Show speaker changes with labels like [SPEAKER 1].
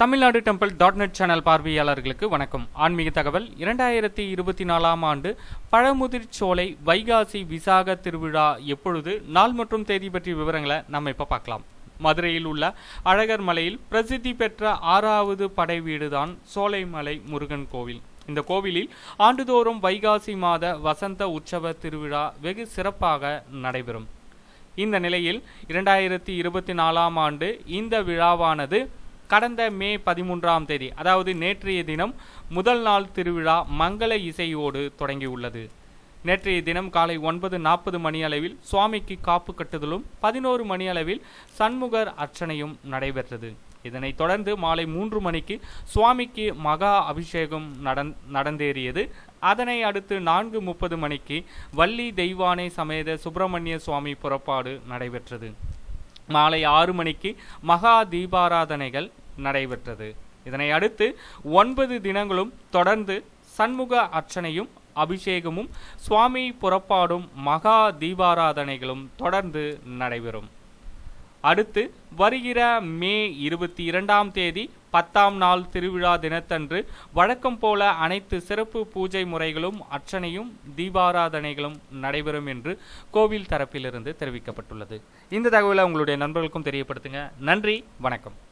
[SPEAKER 1] Tamil Nadu temple dot net channel பார்வையாளர்களுக்கு வணக்கம். ஆன்மீக தகவல் இரண்டாயிரத்தி இருபத்தி நாலாம் ஆண்டு பழமுதிர்ச்சோலை வைகாசி விசாக திருவிழா எப்பொழுது நாள் மற்றும் தேதி பற்றிய விவரங்களை நம்ம இப்போ பார்க்கலாம். மதுரையில் உள்ள அழகர் மலையில் பிரசித்தி பெற்ற ஆறாவது படை வீடுதான் சோலைமலை முருகன் கோவில். இந்த கோவிலில் ஆண்டுதோறும் வைகாசி மாத வசந்த உற்சவ திருவிழா வெகு சிறப்பாக நடைபெறும். இந்த நிலையில் இரண்டாயிரத்தி இருபத்தி நாலாம் ஆண்டு இந்த விழாவானது கடந்த மே பதிமூன்றாம் தேதி அதாவது நேற்றைய தினம் முதல் நாள் திருவிழா மங்கள இசையோடு தொடங்கியுள்ளது. நேற்றைய தினம் காலை ஒன்பது நாற்பது மணி அளவில் சுவாமிக்கு காப்பு கட்டுதலும் பதினோரு மணி அளவில் சண்முகர் அர்ச்சனையும் நடைபெற்றது. இதனைத் தொடர்ந்து மாலை மூன்று மணிக்கு சுவாமிக்கு மகா அபிஷேகம் நடந் நடந்தேறியது. அதனை அடுத்து நான்கு முப்பது மணிக்கு வள்ளி தெய்வானை சமேத சுப்பிரமணிய சுவாமி புறப்பாடு நடைபெற்றது. மாலை ஆறு மணிக்கு மகா தீபாராதனைகள் நடைபெற்றது. இதனை அடுத்து ஒன்பது தினங்களும் தொடர்ந்து சண்முக அர்ச்சனையும் அபிஷேகமும் சுவாமி புறப்பாடும் மகா தீபாராதனைகளும் தொடர்ந்து நடைபெறும். அடுத்து வருகிற மே இருபத்தி இரண்டாம் தேதி பத்தாம் நாள் திருவிழா தினத்தன்று வழக்கம் போல அனைத்து சிறப்பு பூஜை முறைகளும் அர்ச்சனையும் தீபாராதனைகளும் நடைபெறும் என்று கோவில் தரப்பிலிருந்து தெரிவிக்கப்பட்டுள்ளது. இந்த தகவலை உங்களுடைய நண்பர்களுக்கும் தெரியப்படுத்துங்க. நன்றி வணக்கம்.